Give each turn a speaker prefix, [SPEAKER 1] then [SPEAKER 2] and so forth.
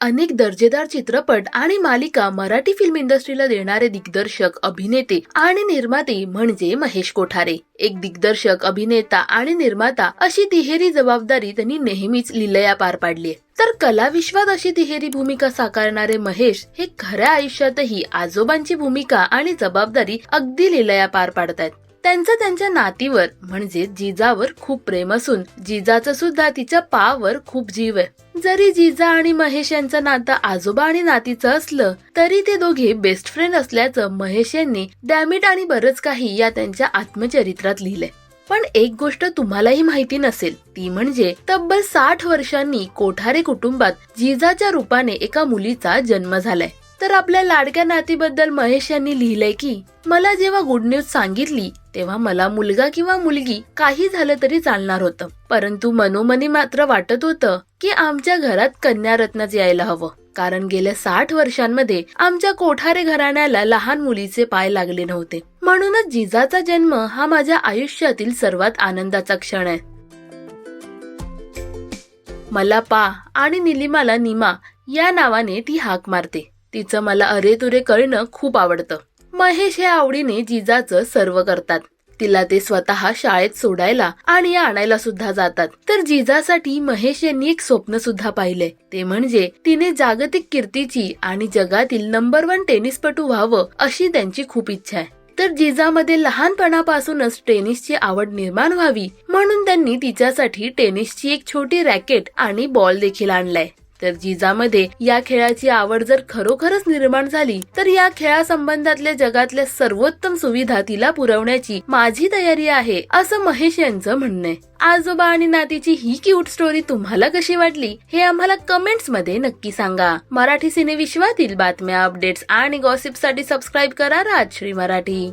[SPEAKER 1] अनेक दर्जेदार चित्रपट आणि मालिका मराठी फिल्म इंडस्ट्रीला देणारे दिग्दर्शक अभिनेते आणि निर्माते म्हणजे महेश कोठारे. एक दिग्दर्शक अभिनेता आणि निर्माता अशी तिहेरी जबाबदारी त्यांनी नेहमीच लिलया पार पाडली तर कला विश्वात अशी तिहेरी भूमिका साकारणारे महेश हे खऱ्या आयुष्यातही आजोबांची भूमिका आणि जबाबदारी अगदी लिलया पार पाडतायत. त्यांचं त्यांच्या नातीवर म्हणजे जिजावर खूप प्रेम असून जिजाचं सुद्धा तिच्या पावर खूप जीव आहे. जरी जिजा आणि महेश यांचं नातं आजोबा आणि नातीचं असलं तरी ते दोघे बेस्ट फ्रेंड असल्याचं महेश यांनी डॅमिट आणि बरंच काही या त्यांच्या आत्मचरित्रात लिहिलंय. पण एक गोष्ट तुम्हालाही माहिती नसेल ती म्हणजे तब्बल साठ वर्षांनी कोठारे कुटुंबात जिजाच्या रूपाने एका मुलीचा जन्म झालाय. तर आपल्या लाडक्या नातीबद्दल महेश यांनी लिहिलंय की मला जेव्हा गुड न्यूज सांगितली तेव्हा मला मुलगा किंवा मुलगी काही झालं तरी चालणार होतं. परंतु मनोमनी मात्र वाटत होतं की आमच्या घरात कन्यारत्नच यायला हवं. कारण गेल्या साठ वर्षांमध्ये आमच्या कोठारे घराण्याला लहान मुलीचे पाय लागले नव्हते. म्हणूनच जिजाचा जन्म हा माझ्या आयुष्यातील सर्वात आनंदाचा क्षण आहे. मला पा आणि निलिमाला निमा या नावाने ती हाक मारते. तिचं मला अरे तुरे कळणं खूप आवडतं. महेश हे आवडीने जिजाचं सर्व करतात. तिला ते स्वतः शाळेत सोडायला आणि आणायला सुद्धा जातात. तर जिजासाठी महेश यांनी एक स्वप्न सुद्धा पाहिले ते म्हणजे तिने जागतिक कीर्तीची आणि जगातील नंबर वन टेनिसपटू व्हावं अशी त्यांची खूप इच्छा आहे. तर जिजामध्ये लहानपणापासूनच टेनिसची आवड निर्माण व्हावी म्हणून त्यांनी तिच्यासाठी टेनिसची एक छोटी रॅकेट आणि बॉल देखील आणलाय. तर जिजामध्ये या खेळाची आवड जर खरोखरच निर्माण झाली तर या खेळासंबंधातल्या जगातल्या सर्वोत्तम सुविधा तिला पुरवण्याची माझी तयारी आहे असं महेश यांचं म्हणणं आहे. आजोबा आणि नातीची ही क्यूट स्टोरी तुम्हाला कशी वाटली हे आम्हाला कमेंट्समध्ये नक्की सांगा. मराठी सिनेविश्वातील बातम्या अपडेट्स आणि गॉसिपसाठी सबस्क्राईब करा राजश्री मराठी.